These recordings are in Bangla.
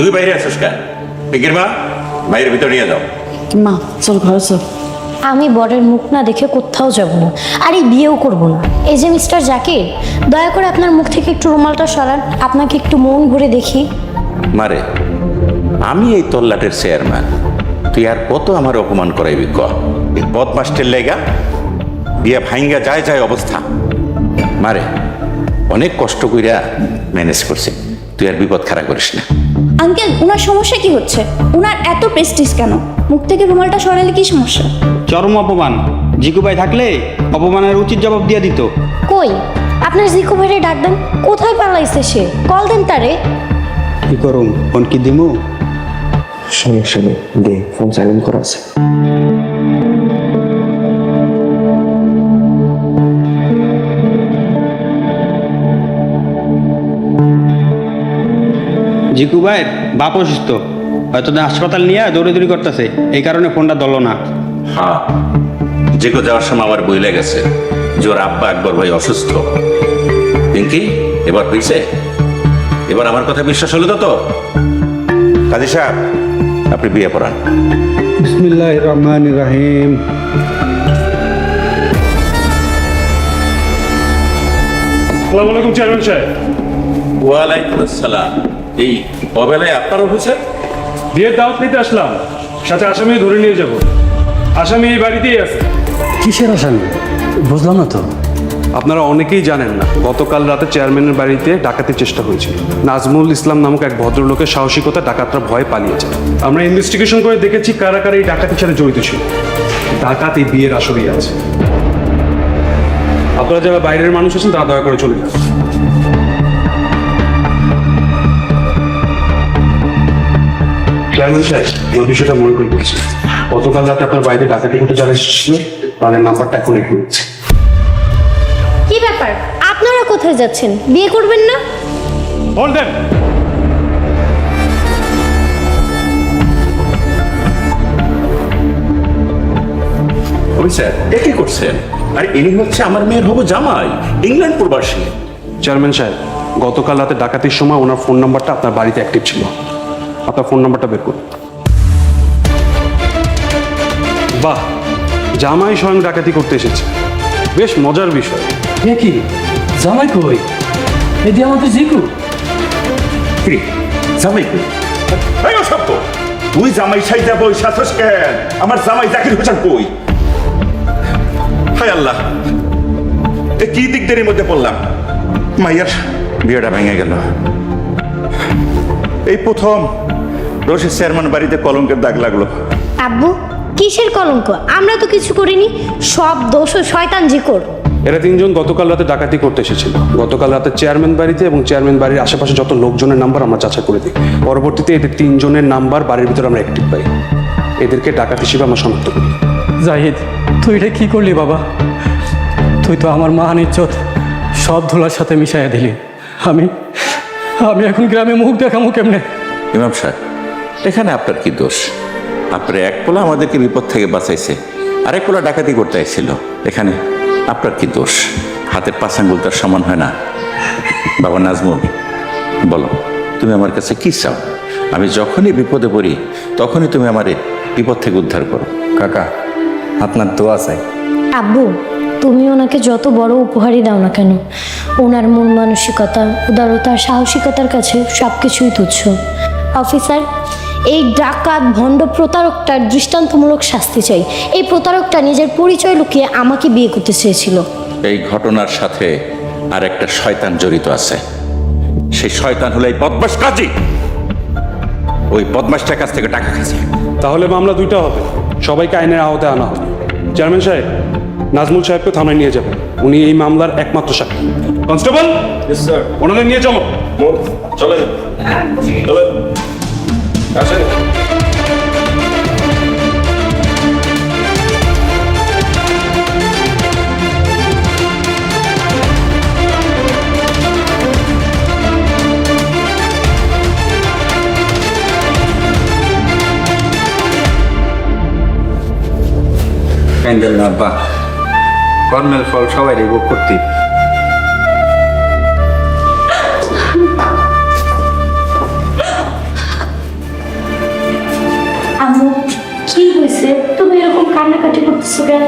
তুই বাইরে আছিস কেন? পিকির মা বাইরের ভিতরে নিয়ে যাও। মা চল ঘরে চল। আমি বরের মুখ না দেখে কোথাও যাব না আর এই বিয়েও করব না। এই যে মিস্টার জাকির দয়া করে আপনার মুখ থেকে একটু রুমালটা সরান আপনাকে একটু মন ভরে দেখি। মারে আমি এই তল্লাটের চেয়ারম্যান। তুই আর কত আমার অপমান করাইবি ক? এই বদমাস্টের লেগা বিয়ে ভাঙ্গা যায় যায় অবস্থা। মারে অনেক কষ্ট কইরা ম্যানেজ করছে। তুই আর বিপদ খাড়া করিস না। আঙ্কেল ওনার সমস্যা কি হচ্ছে? ওনার এত প্রেস্টিজ কেন? মুখ থেকে রুমালটা সরালে কি সমস্যা? চরম অপমান। জিকু ভাই থাকলে অপমানের উচিত জবাব দিয়ে দিত। কই? আপনার জিকু ভাইরে ডাক দেন। কোথায় পালাইছে সে? কল দেন তারে। কি করুম? ফোন কি দিমু? সমস্যা নেই দে ফোন সাইলেন্ট করা আছে। জিকু ভাইয়ের বাপ অসুস্থ। হয়তো হাসপাতাল নিয়ে দৌড়াদৌড়ি করতেছে। এই কারণে ফোনটা দল না। হ্যাঁ যে কো যাওয়ার সময় আমার বই লেগেছে যে ওর আব্বা একবার ভাই অসুস্থ। পিঙ্কি এবার হয়েছে এবার আমার কথা বিশ্বাস হলো তো তো? কাজী সাহেব আপনি বিয়ে পড়ান। বিসমিল্লাহ রহমান রাহিম। আসসালামু আলাইকুম চেয়ারম্যান সাহেব। ওয়ালাইকুম আসসালাম। এই অবেলায় আপনার অফিসে বিয়ের দাওয়াত নিতে আসলাম। সাথে আসামি ধরে নিয়ে যাব। আসামি এই বাড়িতেই আছে। কিসের আসামি? বুঝলাম না তো। আপনারা অনেকেই জানেন না গতকাল রাতে চেয়ারম্যানের বাড়িতে ডাকাতির চেষ্টা হয়েছিল। নাজমুল ইসলাম নামক এক ভদ্রলোকের সাহসিকতা ডাকাতরা ভয় পালিয়েছে। আমরা ইনভেস্টিগেশন করে দেখেছি কারা কারা এই ডাকাতির সাথে জড়িত ছিল। ডাকাত এই বিয়ের আসরেই আছে। আপনারা যারা বাইরের মানুষ আছেন তারা দয়া করে চলে যান। চেয়ারম্যান সাহেব এই বিষয়টা মনে করে দিয়েছি গতকাল রাতে আপনার বাইরে ডাকাতি করতে যারা এসেছিল তাদের নাম্বারটা এখন কি ব্যাপার? আপনারা কোথায় যাচ্ছেন? বিয়ে করবেন না? দেন অফিসার করছেন? আর ইনি হচ্ছে আমার মেয়ের হবু জামাই ইংল্যান্ড প্রবাসী। চেয়ারম্যান সাহেব গতকাল রাতে ডাকাতির সময় ওনার ফোন নাম্বারটা আপনার বাড়িতে অ্যাক্টিভ ছিল। আপনার ফোন নাম্বারটা বের করুন। বাহ জামাই স্বয়ং ডাকাতি করতে এসেছে। বেশ মজার বিষয়। এ কি? জামাই কই? এদি আমাদের জিকু। কি? জামাই কই? এই অসভ্য! তুই জামাই সাই যাব ওই শাসস কেন? আমার জামাই জাকির হোসেন কই? হায় আল্লাহ! এ কি দিকদারির মধ্যে পড়লাম? মাইয়ার বিয়েটা ভেঙে গেল। এই প্রথম রশিদ চেয়ারম্যান বাড়িতে কলঙ্কের দাগ লাগল। আব্বু কিসের কলঙ্ক? আমরা তো কিছু করিনি। সব দোষ ও শয়তান জিকোর। এরা তিনজন গতকাল রাতে ডাকাতি করতে এসেছিল। গতকাল রাতে চেয়ারম্যান বাড়িতে এবং চেয়ারম্যান বাড়ির আশেপাশে যত লোকজনের নাম্বার আমরা যাচাই করে দিই। পরবর্তীতে এদের তিনজনের নাম্বার বাড়ির ভিতরে আমরা অ্যাক্টিভ পাই। এদেরকে ডাকাত হিসেবে আমরা শনাক্ত করি। জাহিদ তুই এটা কি করলি বাবা? তুই তো আমার মান ইজ্জত। সব ধুলার সাথে মিশাইয়া দিলি। আমি আমি এখন গ্রামে মুখ দেখামু কেমনে? ইমাম সাহেব এখানে আপনার কি দোষ? আপনার এক পোলা আমাদেরকে বিপদ থেকে বাঁচাইছে। আরেক পোলা ডাকাতি করতে এসেছিল এখানে আপনার কি দোষ? হাতের পাঁচ তার সমান হয় না। বাবা নাজমুল বলো তুমি আমার কাছে কি চাও? আমি যখনই বিপদে পড়ি তখনই তুমি আমারে বিপদ থেকে উদ্ধার করো। কাকা আপনার দোয়া চাই। আব্বু তুমি ওনাকে যত বড় উপহারই দাও না কেন? ওনার মন মানসিকতা উদারতা সাহসিকতার কাছে সব কিছুই তুচ্ছ। অফিসার এই ডাকাত ভণ্ড প্রতারকটার দৃষ্টান্তমূলক শাস্তি চাই। এই প্রতারকটা নিজের পরিচয় লুকিয়ে আমাকে বিয়ে করতে চেয়েছিল। এই ঘটনার সাথে আর একটা শয়তান জড়িত আছে। সেই শয়তান হলো এই বদমাস কাজী। ওই বদমাসটার কাছ থেকে টাকা খাচ্ছে। তাহলে মামলা দুইটা হবে। সবাইকে আইনের আওতায় আনা হবে। চেয়ারম্যান সাহেব নাজমুল সাহেবকে থানায় নিয়ে যাবেন। উনি এই মামলার একমাত্র সাক্ষী। কনস্টেবল? স্যার ওনাদের নিয়ে চলো। চলে চলে আসেন প্যান্ডেল না আব্বা কর্মের ফল সবাই ভোগ করতে কান্নাকাটি করতেছো কেন?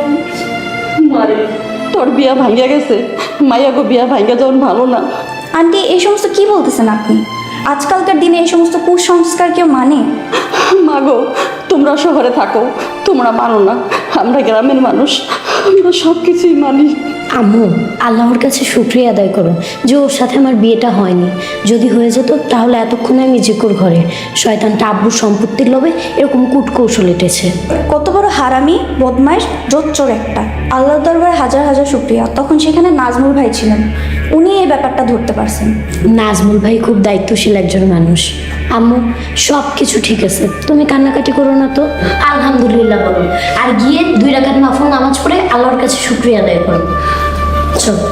মারে তোর বিয়া ভাঙ্গা গেছে। মাইয়া গো বিয়া ভাঙ্গা যখন ভালো না। আন্টি এই সমস্ত কি বলতেছেন আপনি? আজকালকার দিনে এই সমস্ত কুসংস্কার কেউ মানে? মাগো তোমরা শহরে থাকো তোমরা মানো না। আমরা গ্রামের মানুষ আমরা সব কিছুই মানি। আম্মু আল্লাহর কাছে শুক্রিয়া আদায় করো যে ওর সাথে আমার বিয়েটা হয়নি। যদি হয়ে যেত তাহলে এতক্ষণে আমি জিকুর ঘরে। শয়তানটা আব্বুর সম্পত্তির লোভে এরকম কূটকৌশল এটেছে। কত বড় হারামি বদমাইশ জোচ্চোর একটা। আল্লাহ দরবারে হাজার হাজার শুক্রিয়া। তখন সেখানে নাজমুল ভাই ছিলেন। উনি এই ব্যাপারটা ধরতে পারছেন। নাজমুল ভাই খুব দায়িত্বশীল একজন মানুষ। আম্মু সব কিছু ঠিক আছে। তুমি কান্নাকাটি করো না তো। আলহামদুলিল্লাহ বলো। আর গিয়ে দুই রাকাত মাফুল নামাজ পড়ে আল্লাহর কাছে শুক্রিয়া আদায় করো। চলো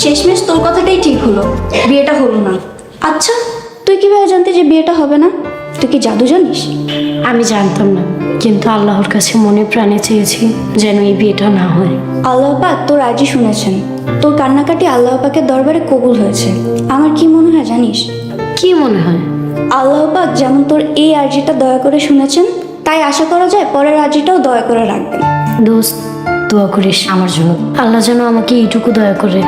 শেষমেশ তোর কথাটাই ঠিক হলো। বিয়েটা হলো না। আচ্ছা তুই কীভাবে জানতে যে বিয়েটা হবে না? তুই কি জাদু জানিস? আমি জানতাম না কিন্তু আল্লাহর কাছে মনে প্রাণে চেয়েছি যেন এই বিয়েটা না হয়। আল্লাহ পাক তোর আর্জি শুনেছেন। তোর কান্নাকাটি আল্লাহ পাকের দরবারে কবুল হয়েছে। আমার কি মনে হয় জানিস? কি মনে হয়? আল্লাহ পাক যেমন তোর এই আর্জিটা দয়া করে শুনেছেন তাই আশা করা যায় পরের আর্জিটাও দয়া করে রাখবেন। দোস্ত দোয়া করিস আমার জন্য। আল্লাহ যেন আমাকে এইটুকু দয়া করে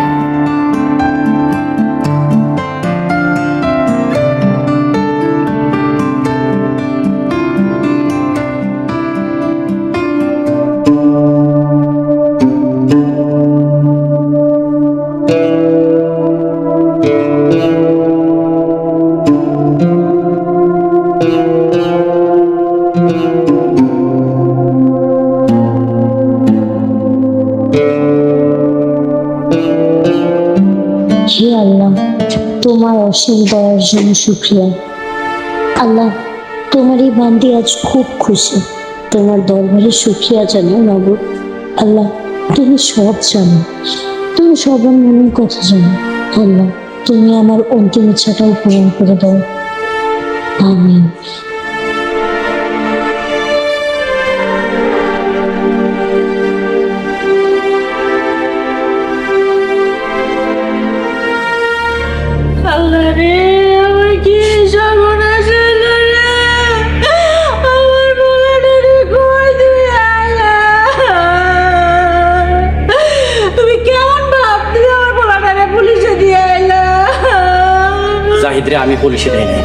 জন্য শুক্রিয়া। আল্লাহ, তোমার এই বান্দি আজ খুব খুশি। তোমার দরবারে শুক্রিয়া জানো নগর আল্লাহ, তুমি সব জানো। তুমি সবার মনের কথা জানো। আল্লাহ, তুমি আমার অন্তিম ইচ্ছাটাও পূরণ করে দাও। আমিন। জাহিদরে আমি পুলিশে দেই নাই।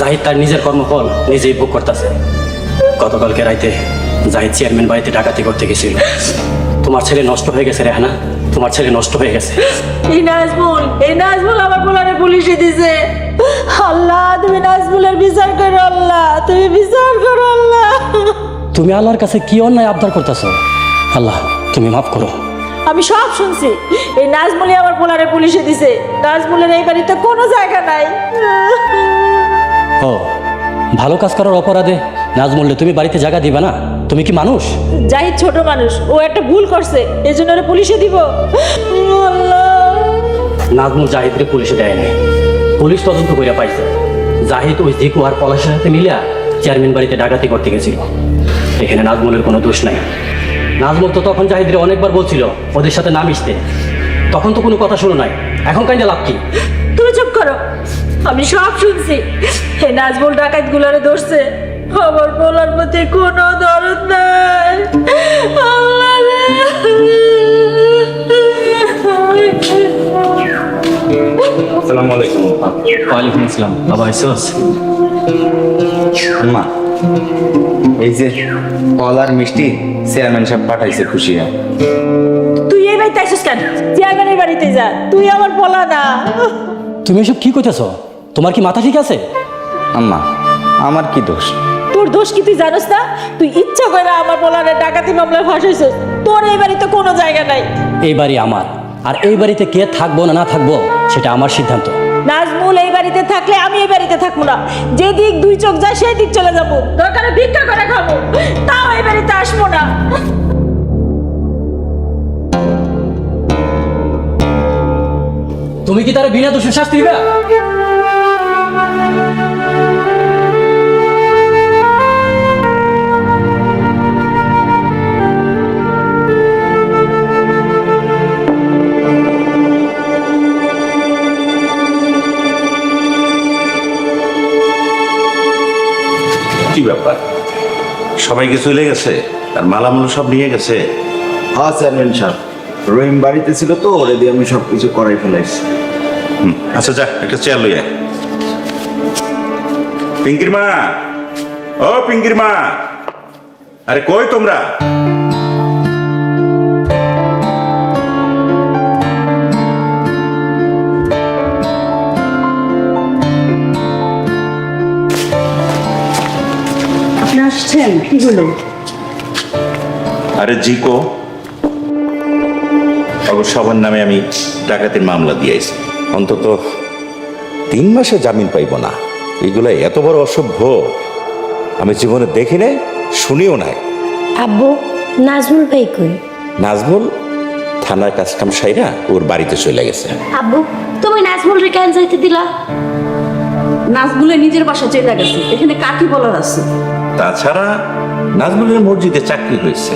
জাহিদ তার নিজের কর্মফল নিজেই ভোগ করতেছে। গতকালকে রাইতে জাহিদ চেয়ারম্যান বাড়িতে ডাকাতি করতে গেছিল। তোমার ছেলে নষ্ট হয়ে গেছে রেহানা তোমার ছেলে নষ্ট হয়ে গেছে। এই নাজমুল এই নাজমুল আমার বলারে পুলিশে দিছে। আল্লাহ তুমি নাজমুলের বিচার করো আল্লাহ তুমি বিচার করো আল্লাহ। তুমি আল্লাহর কাছে কি অন্যায় আবদার করতেছো? আল্লাহ তুমি মাফ করো। আমি সব শুনছি। এই নাজমুলি আমার পোলারে পুলিশে দিছে। নাজমুলের এই বাড়িতে কোনো জায়গা নাই। ও ভালো কাজ করার অপরাধে নাজমুল্লে তুমি বাড়িতে জায়গা দিবে না? তুমি কি মানুষ? জাহিদ ছোট মানুষ ও একটা ভুল করছে এই জন্য ওরে পুলিশে দিব। আল্লাহ। নাজমুল জাহিদরে পুলিশে দেয় নাই। পুলিশ তদন্ত করে পাইছে। জাহিদ ওই জিকু আর পলাশের সাথে মিলিয়া চেয়ারম্যান বাড়িতে ডাকাতি করতে গেছিল। এখানে নাজমুলের কোনো দোষ নাই। নাজমুল তো তখন জাহিদরে অনেকবার বলছিল ওদের সাথে না মিশতে। তখন তো কোনো কথা শুনো নাই। এখন কাইন্ডা লাভ কি? তুমি চুপ করো। আমি সব শুনছি। এই নাজমুল ডাকাত গুলারে ধরছে। আমার বলার প্রতি কোনো দরদ নাই। আসসালামু আলাইকুম। ওয়ালাইকুম আসসালাম। বাবা আইসোস আম্মা এই যে ফল আর মিষ্টি চেয়ারম্যান সাহেব পাঠাইছে খুশি হয়ে। তুই এই বাড়িতে আসিস কেন? চেয়ারম্যানের বাড়িতে যা। তুই আমার বলা না। তুমি এসব কি কইতেছ? তোমার কি মাথা ঠিক আছে? আম্মা আমার কি দোষ? তোর দোষ কি তুই জানোস না? তুই ইচ্ছা করে আমার বলারে ডাকাতি মামলায় ফাঁসাইছিস তোর এই বাড়িতে কোনো জায়গা নাই। এই বাড়ি আমার। আর এই বাড়িতে কে থাকব না না থাকব সেটা আমার সিদ্ধান্ত। নাজমুল এই বাড়িতে থাকলে আমি এই বাড়িতে থাকব না। যেদিক দুই চোখ যায় সেই দিক চলে যাব। দরকারে ভিক্ষা করে খাব। তাও এই বাড়িতে আসব না। তুমি কি তার বিনা দোষের শাস্তি দিবে? সবাই কি চলে গেছে? আর মালামাল সব নিয়ে গেছে? হ্যাঁ চেয়ারম্যান সাহেব রহিম বাড়িতে ছিল তো ওরে দিয়ে আমি সব কিছু করাই ফেলাইছি। হুম, আচ্ছা যা একটা চেয়ার লইয়া পিঙ্কির মা! ও পিঙ্কির মা! আরে কই তোমরা? আসছেন? কি হলো? আরে জিকো অবশ্য সবার নামে আমি ডাকাতির মামলা দিয়েছি অন্তত তিন মাসে জামিন পাইব না। এগুলো এত বড় অসভ্য। আমি জীবনে দেখি নাই শুনিও নাই। আব্বু নাজমুল ভাই কই? নাজমুল থানার কাস্টম সাইরা ওর বাড়িতে চলে গেছে। আব্বু তুমি নাজমুল রে কেন যাইতে দিলা? নাচগুলো নিজের বাসা চলে গেছে। এখানে কাকি বলার আছে? তাছাড়া নাজমুলের মসজিদে চাকরি হয়েছে।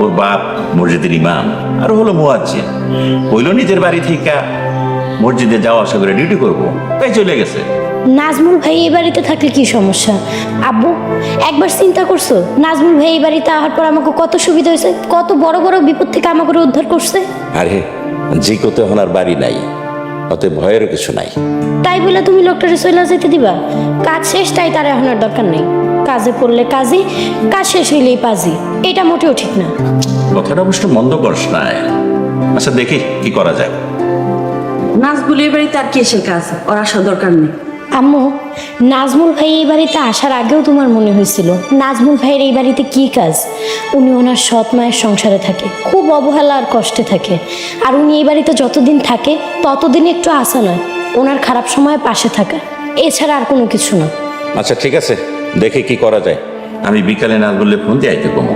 ওর বাপ মসজিদের ইমাম আর হলো মুয়াজ্জিন। হইল নিজের বাড়ি থেকে মসজিদে যাওয়া আসা করে ডিউটি করব তাই চলে গেছে। নাজমুল ভাই এই বাড়িতে থাকলে কি সমস্যা? আব্বু একবার চিন্তা করছ? নাজমুল ভাই এই বাড়িতে আসার পর আমাকে কত সুবিধা হয়েছে? কত বড় বড় বিপদ থেকে আমাকে উদ্ধার করছে? আরে তো এখন আর বাড়ি নাই। অতএব ভয়েরও কিছু নাই। তাই বলে তুমি লোকটারে চলে যেতে দিবা। কাজ শেষ তাই তার এখন আর দরকার নেই। কাজে পড়লে কাজই কাজ শেষ হইলেই পাজি এটা মোটেও ঠিক না। কথাটা অবশ্য মন্দ করস নাই আচ্ছা দেখি কি করা যায়। নাচগুলো এ বাড়িতে আর কি এসে কাজ? ওর আসার দরকার নেই। আম্মু নাজমুল ভাই এই বাড়িতে আসার আগেও তোমার মনে হয়েছিল। নাজমুল ভাইয়ের এই বাড়িতে কি কাজ? উনি ওনার সৎ মায়ের সংসারে থাকে খুব অবহেলা আর কষ্টে থাকে। আর উনি এই বাড়িতে যতদিন থাকে ততদিন একটু আসা নয় ওনার খারাপ সময়ে পাশে থাকা। এছাড়া আর কোনো কিছু না। আচ্ছা ঠিক আছে। দেখি কি করা যায়? আমি বিকালে না বললে ফোন দিয়ে আইতে কমো।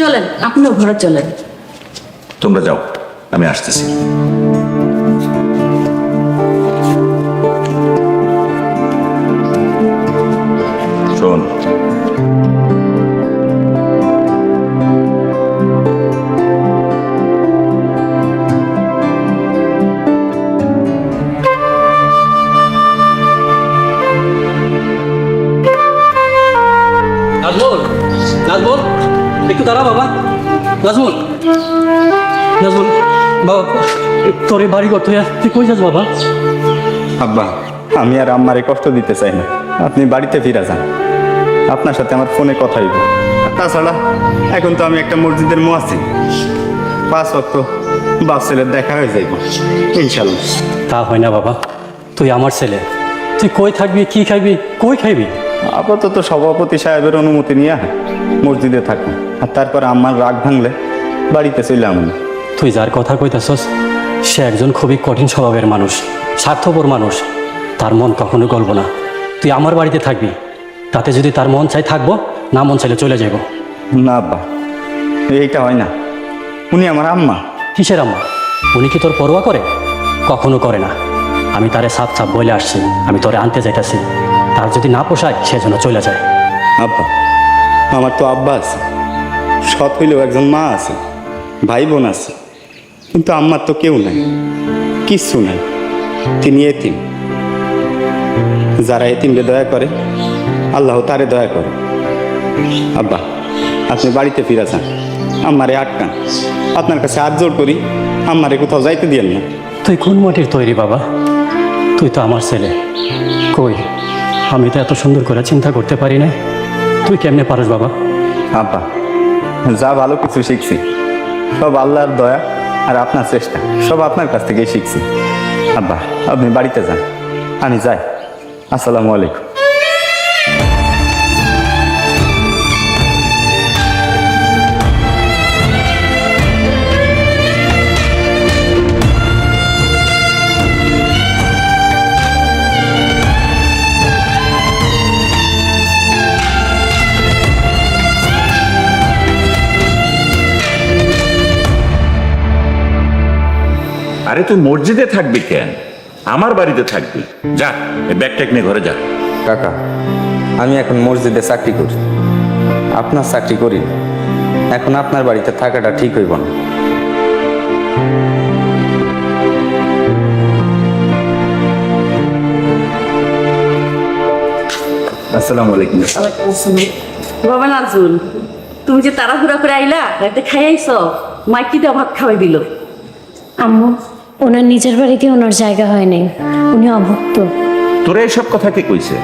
চলেন আপনিও ঘরে চলেন। তোমরা যাও আমি আসতেছি। নাজমুল। নাজমুল বাবা তোর বাড়ি করতে তুই কই যাস বাবা? আব্বা আমি আর আম্মারে কষ্ট দিতে চাই না। আপনি বাড়িতে ফিরে যান। আপনার সাথে আমার ফোনে কথা হইব। তাছাড়া এখন তো আমি একটা মসজিদের মুয়াসি পাঁচ অক্ট বাপ ছেলের দেখা হয়ে যাইব ইনশাল্লাহ তা হয় না বাবা তুই আমার ছেলে। তুই কই থাকবি কি খাইবি কই খাইবি? আপাতত সভাপতি সাহেবের অনুমতি নিয়ে মসজিদে থাকুন আর তারপর আমার রাগ ভাঙলে বাড়িতে আমন তুই যার কথা কইতাছস সে একজন খুবই কঠিন স্বভাবের মানুষ স্বার্থপর মানুষ। তার মন কখনো গলব না। তুই আমার বাড়িতে থাকবি। তাতে যদি তার মন চাই থাকব না মন চাইলে চলে যাব না আব্বা এইটা হয় না। উনি আমার আম্মা। কিসের আম্মা? উনি কি তোর পরোয়া করে? কখনো করে না। আমি তারে সাপ সাপ বলে আসছি। আমি তোরে আনতে যাইতাছি। তার যদি না পোষায় সে যেন চলে যায়। আব্বা আমার তো আব্বা আছে। সৎ হইলেও একজন মা আছে ভাই বোন আছে কিন্তু আম্মার তো কেউ নাই কিচ্ছু নাই তিনি এতিম। যারা এতিমকে দয়া করে আল্লাহ তারে দয়া করে। আব্বা আপনি বাড়িতে ফিরে যান আম্মারে আটকান। আপনার কাছে হাত জোর করি আম্মারে কোথাও যাইতে দিয়েন না। তুই কোন মাটির তৈরি বাবা? তুই তো আমার ছেলে। কই আমি তো এত সুন্দর করে চিন্তা করতে পারি না তুই কেমনে পারস বাবা? আব্বা যা ভালো কিছু শিখছি, সব আল্লাহর দয়া আর আপনার চেষ্টা, সব আপনার কাছ থেকেই শিখছি। আব্বা, আপনি বাড়িতে যান, আমি যাই। আসসালামু আলাইকুম। আরে তুই মসজিদে থাকবি কেন? আমার বাড়িতে থাকবি। যা এই ব্যাগ নিয়ে ঘরে যা। কাকা আমি এখন মসজিদে চাকরি করি। আপনার চাকরি করি এখন আপনার বাড়িতে থাকাটা ঠিক হইব না। আসসালামু আলাইকুম। বাবা নাজুল তুমি যে তাড়াহুড়া করে আইলা রাতে খাই আইছ মাইকিতে ভাত খাওয়াই দিল। আম্মু ওনার নিজের বাড়িতে ওনার জায়গা হয় নাই উনি অভুক্ত। তোরা এইসব কথা কে কইছে?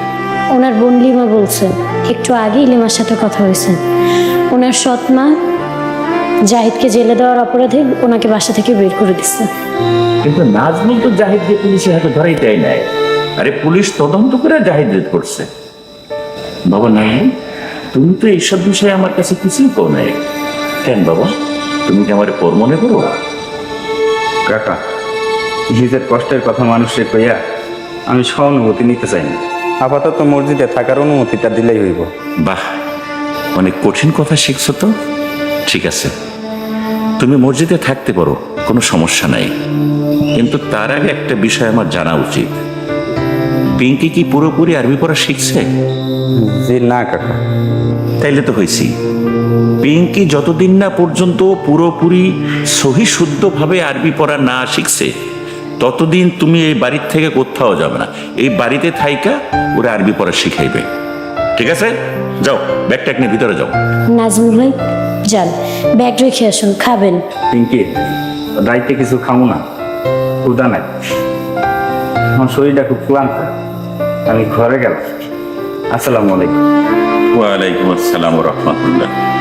ওনার বোন লিমা বলছে একটু আগেই লিমার সাথে কথা হয়েছে। ওনার সৎ মা জাহিদকে জেলে দেওয়ার অপরাধে ওনাকে বাসা থেকে বের করে দিচ্ছে। কিন্তু নাজমুল তো জাহিদকে পুলিশের হাতে ধরাই দেয় নাই। আরে পুলিশ তদন্ত করে জাহিদ রেড করছে। বাবা নাজমুল তুমি তো এইসব বিষয়ে আমার কাছে কিছুই কো নাই। কেন বাবা তুমি কি আমার পর মনে করো? কাকা নিজের কষ্টের কথা মানুষের কইয়া আমি সহানুভূতি নিতে চাই না। আপাতত মসজিদে থাকার অনুমতিটা দিলেই হইব। বাহ অনেক কঠিন কথা শিখছো তো। ঠিক আছে তুমি মসজিদে থাকতে পারো কোনো সমস্যা নাই। কিন্তু তার আগে একটা বিষয় আমার জানা উচিত। পিঙ্কি কি পুরোপুরি আরবি পড়া শিখছে? যে না কাকা। তাইলে তো হয়েছি পিঙ্কি যতদিন না পর্যন্ত পুরোপুরি সহি শুদ্ধভাবে আরবি পড়া না শিখছে ততদিন তুমি এই বাড়ির থেকে কোথাও যাবে না। এই বাড়িতে থাইকা ওরা আরবি পড়া শিখাইবে। ঠিক আছে? যাও ব্যাগটা নিয়ে ভিতরে যাও। নাজমুল ভাই যান ব্যাগ রেখে আসুন খাবেন। পিঙ্কি রাইতে কিছু খামো না। ক্ষুদা নাই। আমার শরীরটা খুব ক্লান্ত। আমি ঘরে গেলাম। আসসালামু আলাইকুম। ওয়ালাইকুম আসসালাম রহমতুল্লাহ।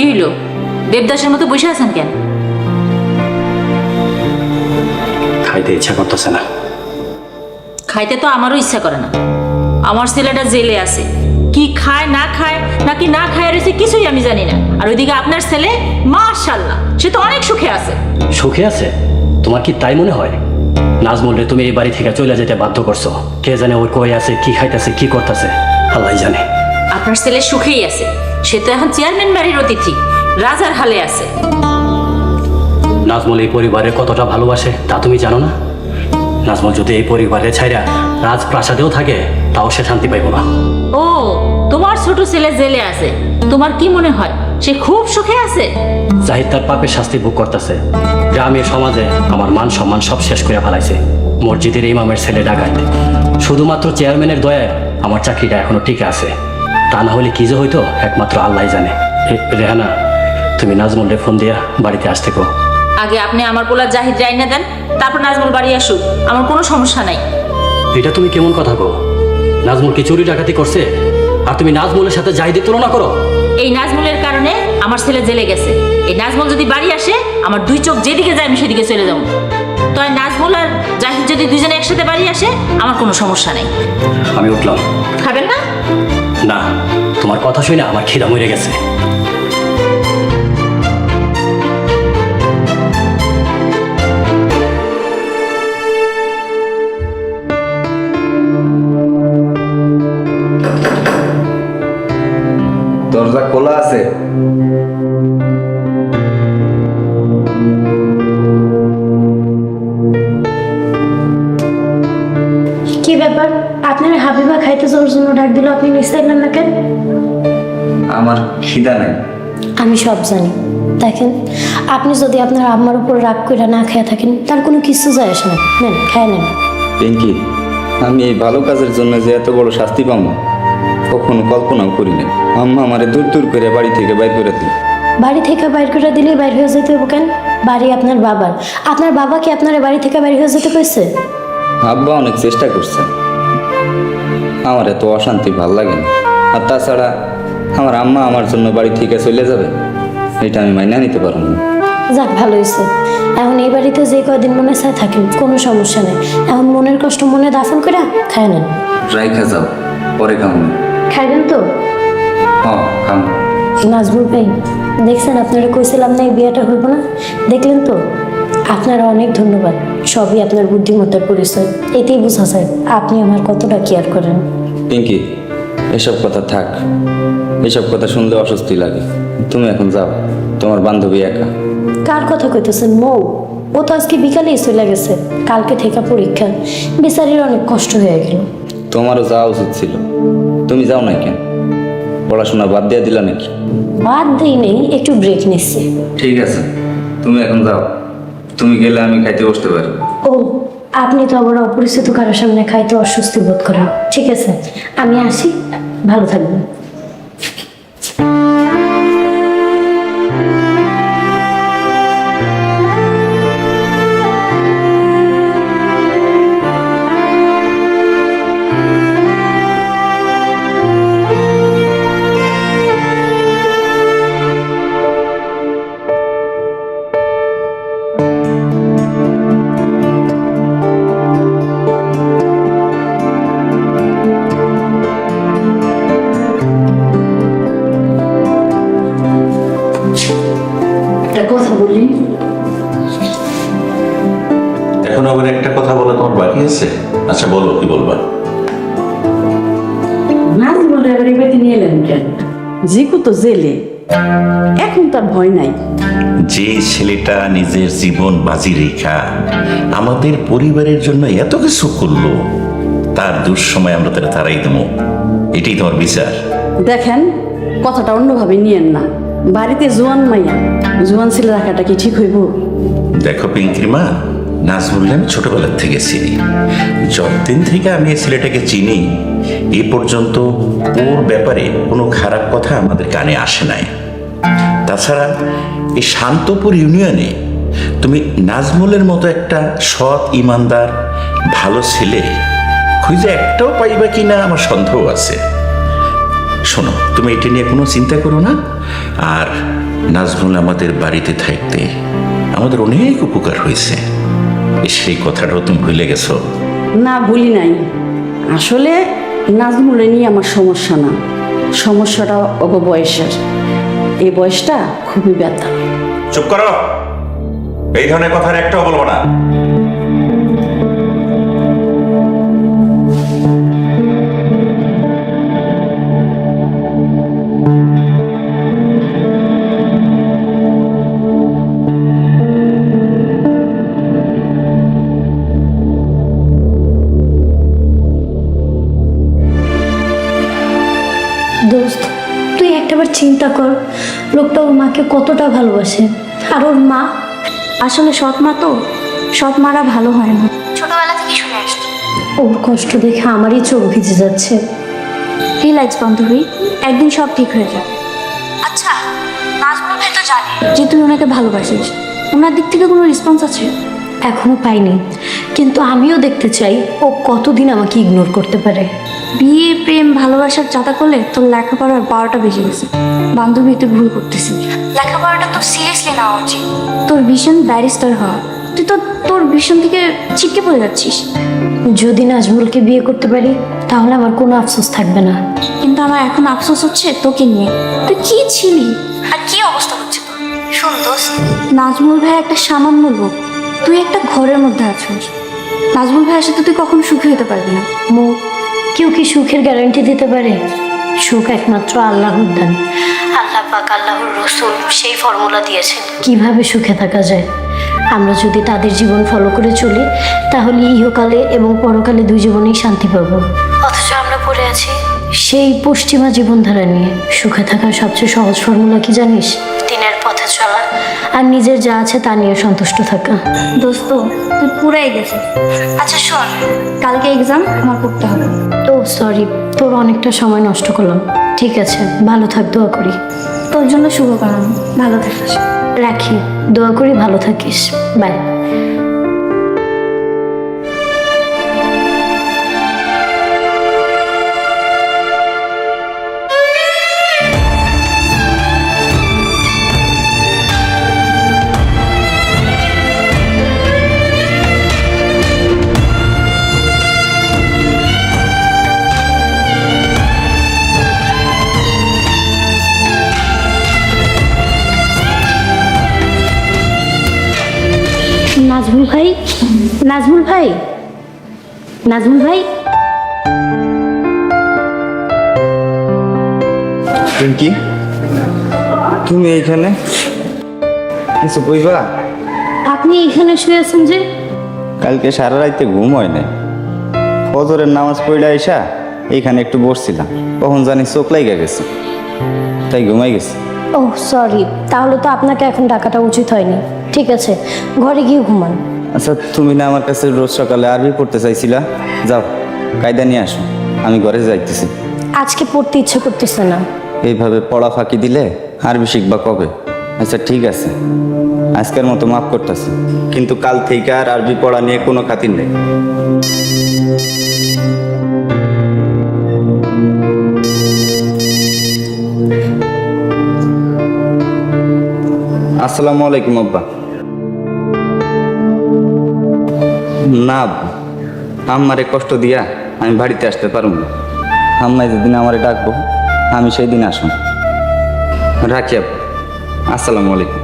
কি হইল? দেবদাসের মতো বসে আছেন কেন? খাইতে ইচ্ছা করতেছে না। খাইতে তো আমারও ইচ্ছা করে না। আমার ছেলেটা জেলে আছে। কি খায় না খায় নাকি না খায় রয়েছে কিছুই আমি জানি না। আর ওইদিকে আপনার ছেলে মাশাল্লাহ সে তো অনেক সুখে আছে। সুখে আছে? তোমার কি তাই মনে হয়? নাজমুলরে তুমি এই বাড়ি থেকে চলে যেতে বাধ্য করছ। কে জানে ওর কই আছে কি খাইতেছে কি করতেছে আল্লাহ জানে। আপনার ছেলে সুখেই আছে। সে তো এখন চেয়ারম্যান বাড়ির অতিথি রাজার হালে আছে। নাজমুল এই পরিবারে কতটা ভালোবাসে তা তুমি জানো না? নাজমুল যদি এই পরিবারে ছাইরা রাজপ্রাসাদেও থাকে তাও সে শান্তি পাইব না। ও তোমার ছোট ছেলে জেলে আছে। তোমার কি মনে হয় সে খুব সুখে আছে? জাহিদ তার পাপের শাস্তি ভোগ করতেছে। গ্রামের সমাজে আমার মান সম্মান সব শেষ করে ফেলাইছে। মসজিদের ইমামের ছেলে ডাকায় শুধুমাত্র চেয়ারম্যানের দয়ায় আমার চাকরিটা এখনও টিকে আছে। তা না হলে কি যে হইতো? একমাত্র আল্লাহ জানে। রেহানা তুমি নাজমুলরে ফোন দিয়া বাড়িতে আসতে কো। আগে আপনি আমার পোলা জাহিদ রাইনা দেন তারপর নাজমুল বাড়ি আসুক। আমার কোনো সমস্যা নাই। এটা তুমি কেমন কথা কো নাজমুল কি চুরি ডাকাতি করছে? আর তুমি নাজমুলের সাথে জাহিদের তুলনা করো? এই নাজমুলের কারণে আমার ছেলে জেলে গেছে। এই নাজমুল যদি বাড়ি আসে আমার দুই চোখ যেদিকে যায় আমি সেদিকে চলে যাব। তো এই নাজমুল আর জাহিদ যদি দুজনে একসাথে বাড়ি আসে আমার কোনো সমস্যা নেই। আমি উঠলাম। খাবেন না? না তোমার কথা শুনে আমার খিদা মরে গেছে। দরজা খোলা আছে। হাবিবা খাইতে যাওয়ার জন্য ডাক দিল আপনি না কেন? আমার খিদা নাই। আমি সব জানি। দেখেন আপনি যদি আপনার আম্মার উপর রাগ করে না খেয়ে থাকেন তার কোনো কিছু যায় আসে না। নেন খায় নেন। পিঙ্কি আমি এই ভালো কাজের জন্য যে এত বড় শাস্তি পাবো কখনো কল্পনাও করি না আম্মা আমারে দূর দূর করে বাড়ি থেকে বাইর করে দিল। বাড়ি থেকে বাইর করে দিলেই বাইর হয়ে যেতে হবে কেন? বাড়ি আপনার বাবার। আপনার বাবা কি আপনার বাড়ি থেকে বাইর হয়ে যেতে কইছে? আব্বা অনেক চেষ্টা করছে। আমার এত অশান্তি ভালো লাগে না। আর তাছাড়া আমার আম্মা আমার জন্য বাড়ি থেকে চলে যাবে এটা আমি মাইনা নিতে পারব না। যাক ভালো হয়েছে। এখন এই বাড়িতে যে কয়দিন মনে চায় থাকেন কোনো সমস্যা নেই। এখন মনের কষ্ট মনে দাফন করে খায় নেন। রাইখা যাও পরে খাব খাইবেন তো? হ খাম নাজবুল ভাই দেখছেন আপনারা কইছিলাম না এই বিয়েটা হইব না? দেখলেন তো? আপনারা অনেক ধন্যবাদ। সবই আপনার বুদ্ধিমত্তার পরিচয়। এতেই বোঝা যায় আপনি আমার কতটা কেয়ার করেন। পিঙ্কি এসব কথা থাক। এসব কথা শুনলে অস্বস্তি লাগে। তুমি এখন যাও। তোমার বান্ধবী একা। কার কথা কইতেছেন? মৌ। ও তো আজকে বিকালেই চলে গেছে। কালকে থেকে পরীক্ষা। বিচারির অনেক কষ্ট হয়ে গেল। তোমারও যাওয়া উচিত ছিল। তুমি যাও না কেন? পড়াশোনা বাদ দিয়ে দিলা নাকি? বাদ দিই নেই একটু ব্রেক নিচ্ছি। ঠিক আছে। তুমি এখন যাও। তুমি গেলে আমি খাইতে বসতে পারি। ও, আপনি তো আবার অপরিচিত কারোর সামনে খাইতে অস্বস্তি বোধ করেন ঠিক আছে, আমি আসি, ভালো থাকবেন। তো জেলে। এখন তার ভয় নাই। যে ছেলেটা নিজের জীবন বাজি রেখা আমাদের পরিবারের জন্য এত কিছু করল তার দুঃসময় আমরা তারা তারাই দেবো। এটাই তোমার বিচার। দেখেন কথাটা অন্যভাবে নিয়েন না। বাড়িতে জোয়ান মাইয়া জোয়ান ছেলে রাখাটা কি ঠিক হইব? দেখো পিঙ্কির মা নাজমুল্লাহ আমি ছোটবেলার থেকে চিনি। যতদিন থেকে আমি এই ছেলেটাকে চিনি, এ পর্যন্ত ওর ব্যাপারে কোনো খারাপ কথা আমাদের কানে আসে নাই। তাছাড়া এই শান্তপুর ইউনিয়নে তুমি নাজমুলের মতো একটা সৎ, ইমানদার, ভালো ছেলে খুঁজে একটাও পাইবা কি না আমার সন্দেহ আছে। শোনো, তুমি এটা নিয়ে কোনো চিন্তা করো না। আর নাজমুল আমাদের বাড়িতে থাকতে আমাদের অনেক উপকার হয়েছে। সেই কথাটাও তুমি ভুলে গেছো? না ভুলি নাই। আসলে নাজমুলে নিয়ে আমার সমস্যা না। সমস্যাটা অগ বয়সের। এই বয়সটা খুবই ব্যথা। চুপ করো। এই ধরনের কথার একটাও বলব না। চিন্তা কর লোকটা ওর মাকে কতটা ভালোবাসে। আর ওর মা? আসলে সৎ মা তো সৎ মারা ভালো হয় না। ছোটবেলা থেকে শুনে আসছি। ওর কষ্ট দেখে আমারই চোখ ভিজে যাচ্ছে। রিল্যাক্স বান্ধবী একদিন সব ঠিক হয়ে যাবে। আচ্ছা নাজমুল ভাই তো জানে। যে তুই ওনাকে ভালোবাসিস ওনার দিক থেকে কোনো রেসপন্স আছে? এখনও পাইনি। কিন্তু আমিও দেখতে চাই ও কতদিন আমাকে ইগনোর করতে পারে। বিয়ে প্রেম ভালোবাসার চাঁদা করলে তোর লেখাপড়ার বারোটা বেজে গেছে। বান্ধবী তুই ভুল করতেছিস লেখাপড়াটা তোর সিরিয়াসলি নেওয়া উচিত। তোর ভীষণ ব্যারিস্টার হওয়া। তুই তো তোর ভীষণ থেকে ছিটকে পড়ে যাচ্ছিস। যদি নাজমুলকে বিয়ে করতে পারি তাহলে আমার কোনো আফসোস থাকবে না। কিন্তু আমার এখন আফসোস হচ্ছে তোকে নিয়ে। তুই কি ছিলি? আর কি অবস্থা হচ্ছে তোর? শোন দোস্ত। নাজমুল ভাই একটা সামান্য লোক। তুই একটা ঘরের মধ্যে আছিস। নাজমুল ভাইয়ের সাথে তুই কখনো সুখী হতে পারবি না। মো কেউ কি সুখের গ্যারান্টি দিতে পারে? সুখ একমাত্র আল্লাহর দান। আল্লাহ পাক আল্লাহর রসুল সেই ফর্মুলা দিয়েছেন। কীভাবে সুখে থাকা যায়? আমরা যদি তাদের জীবন ফলো করে চলি তাহলে ইহকালে এবং পরকালে দুই জীবনেই শান্তি পাবো। অথচ আমরা পড়ে আছি। সেই পশ্চিমা জীবনধারা নিয়ে। সুখে থাকার সবচেয়ে সহজ ফর্মুলা কি জানিস? দিনের পথে চলা। আর নিজের যা আছে তা নিয়ে সন্তুষ্ট থাকা। দোস্ত তুই পুরাই গেছিস আচ্ছা শোন কালকে এক্সাম আমার করতে হবে। তো সরি তোর অনেকটা সময় নষ্ট করলাম। ঠিক আছে ভালো থাক দোয়া করি। তোর জন্য শুভকামনা ভালো থাকিস। রাখি দোয়া করি ভালো থাকিস। বাই নাজমুল ভাই? নাজমুল ভাই? নাজমুল ভাই? পিঙ্কি তুমি এইখানে কিছু কইবা? আপনি এখানে শুয়ে আছেন যে? কালকে সারা রাইতে ঘুম হয় নাই। ফজরের নামাজ পড়ে আইসা এইখানে একটু বসছিলাম। কখন জানি চোখ লাইগা গেছে। তাই ঘুমাই গেছে। ও সরি। তাহলে তো আপনাকে এখন ডাকাটা উচিত হয়নি। ঠিক আছে ঘরে গিয়ে ঘুমান। আচ্ছা তুমি না আমার কাছে রোজ সকালে আরবি পড়তে চাইছিলা? যাও কায়দা নিয়ে আসো আমি ঘরে যাইতেছি। আজকে পড়তে ইচ্ছে করতেছে না। এইভাবে পড়া ফাঁকি দিলে আরবি শিখবা কবে? আচ্ছা ঠিক আছে আজকের মতো মাফ করতেছি কিন্তু কাল থেকে আর আরবি পড়া নিয়ে কোনো খাতির নেই। আসসালামু আলাইকুম আব্বা। না আমারে কষ্ট দিয়া আমি বাড়িতে আসতে পারব না। আম্মাই যেদিন আমারে ডাকবো, আমি সেই দিন আসুন রাখি আপু। আসসালামু আলাইকুম।